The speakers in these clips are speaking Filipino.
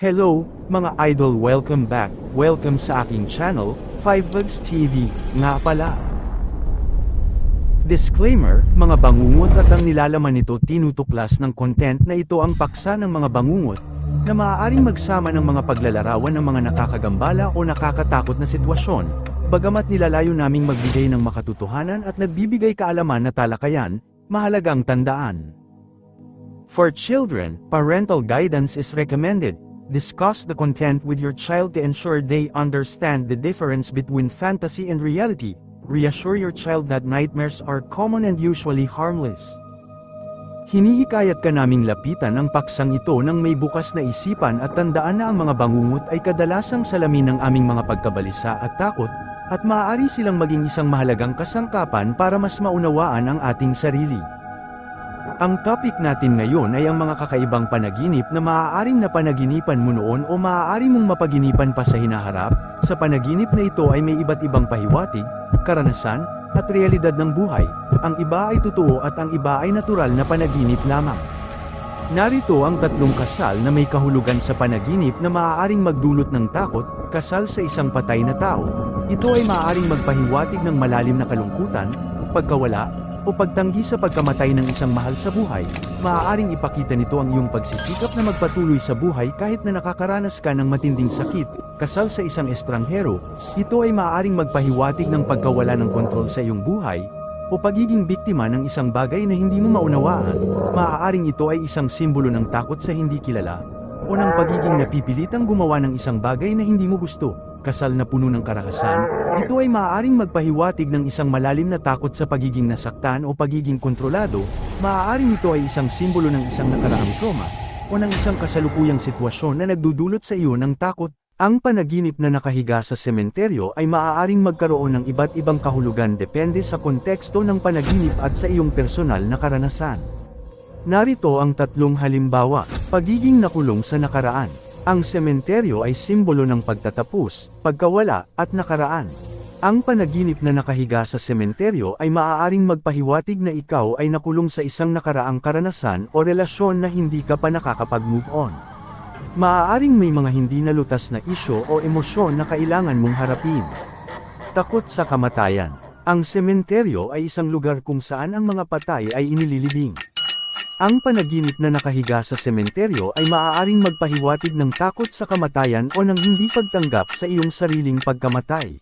Hello, mga idol welcome back, welcome sa aking channel, 5Vlogs TV, nga pala. Disclaimer, mga bangungot at ang nilalaman nito tinutuklas ng content na ito ang paksa ng mga bangungot, na maaaring magsama ng mga paglalarawan ng mga nakakagambala o nakakatakot na sitwasyon, bagamat nilalayo naming magbigay ng makatutuhanan at nagbibigay kaalaman na talakayan, mahalagang tandaan. For children, parental guidance is recommended. Discuss the content with your child to ensure they understand the difference between fantasy and reality. Reassure your child that nightmares are common and usually harmless. Hinihikayat ka naming lapitan ang paksang ito ng may bukas na isipan at tandaan na ang mga bangungot ay kadalasang salamin ng aming mga pagkabalisa at takot, at maaari silang maging isang mahalagang kasangkapan para mas maunawaan ang ating sarili. Ang topic natin ngayon ay ang mga kakaibang panaginip na maaaring napanaginipan mo noon o maaari mong mapaginipan pa sa hinaharap. Sa panaginip na ito ay may iba't ibang pahiwatig, karanasan, at realidad ng buhay. Ang iba ay totoo at ang iba ay natural na panaginip lamang. Narito ang tatlong kasal na may kahulugan sa panaginip na maaaring magdulot ng takot, kasal sa isang patay na tao. Ito ay maaaring magpahiwatig ng malalim na kalungkutan, pagkawala, o pagtanggi sa pagkamatay ng isang mahal sa buhay, maaaring ipakita nito ang iyong pagsisikap na magpatuloy sa buhay kahit na nakakaranas ka ng matinding sakit, kasal sa isang estranghero, ito ay maaaring magpahiwatig ng pagkawala ng kontrol sa iyong buhay, o pagiging biktima ng isang bagay na hindi mo maunawaan, maaaring ito ay isang simbolo ng takot sa hindi kilala, o ng pagiging napipilitang gumawa ng isang bagay na hindi mo gusto kasal na puno ng karakasan, ito ay maaaring magpahiwatig ng isang malalim na takot sa pagiging nasaktan o pagiging kontrolado, maaaring ito ay isang simbolo ng isang nakaraang trauma, o ng isang kasalukuyang sitwasyon na nagdudulot sa iyo ng takot. Ang panaginip na nakahiga sa sementeryo ay maaaring magkaroon ng iba't ibang kahulugan depende sa konteksto ng panaginip at sa iyong personal na karanasan. Narito ang tatlong halimbawa, pagiging nakulong sa nakaraan. Ang sementeryo ay simbolo ng pagtatapos, pagkawala, at nakaraan. Ang panaginip na nakahiga sa sementeryo ay maaaring magpahiwatig na ikaw ay nakulong sa isang nakaraang karanasan o relasyon na hindi ka pa nakakapag-move on. Maaaring may mga hindi nalutas na isyo o emosyon na kailangan mong harapin. Takot sa kamatayan. Ang sementeryo ay isang lugar kung saan ang mga patay ay inililibing. Ang panaginip na nakahiga sa sementeryo ay maaaring magpahiwatig ng takot sa kamatayan o ng hindi pagtanggap sa iyong sariling pagkamatay.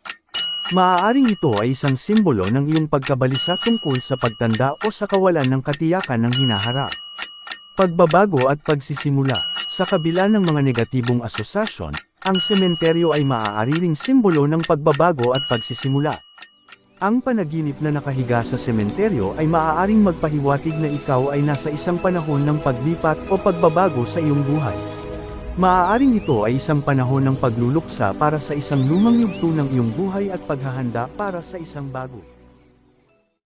Maaaring ito ay isang simbolo ng iyong pagkabalisa tungkol sa pagtanda o sa kawalan ng katiyakan ng hinaharap. Pagbabago at pagsisimula. Sa kabila ng mga negatibong asosasyon, ang sementeryo ay maaari ring simbolo ng pagbabago at pagsisimula. Ang panaginip na nakahiga sa sementeryo ay maaaring magpahiwatig na ikaw ay nasa isang panahon ng paglipat o pagbabago sa iyong buhay. Maaaring ito ay isang panahon ng pagluluksa para sa isang lumang yugto ng iyong buhay at paghahanda para sa isang bago.